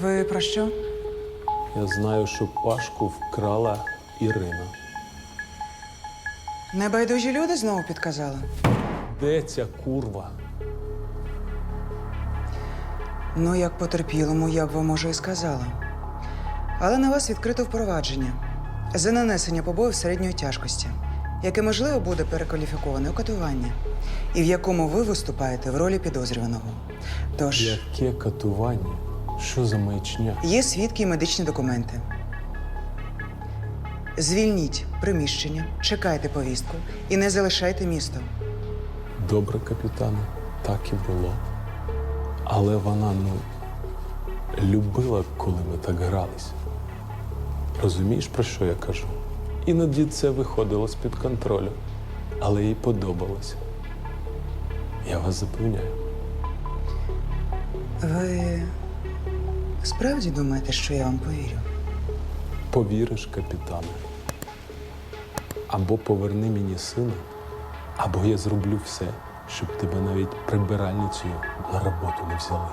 Ви про що? Я знаю, що Пашку вкрала Ірина. Небайдужі люди знову підказали. Де ця курва? Ну, як потерпілому, я б вам може і сказала. Але на вас відкрито впровадження за нанесення побоїв середньої тяжкості, яке можливо буде перекваліфіковане у катування, і в якому ви виступаєте в ролі підозрюваного. Тож Яке катування? Що за маячня? є свідки і медичні документи. Звільніть приміщення, чекайте повістку і не залишайте місто. Добре, капітане, так і було. Але вона, ну, любила, коли ми так грались. Розумієш, про що я кажу? Іноді це виходило з-під контролю, але їй подобалося. Я вас запевняю. Ви справді думаєте, що я вам повірю? Повіриш, капітане. Або поверни мені сина, або я зроблю все, щоб тебе навіть прибиральницею на роботу не взяли.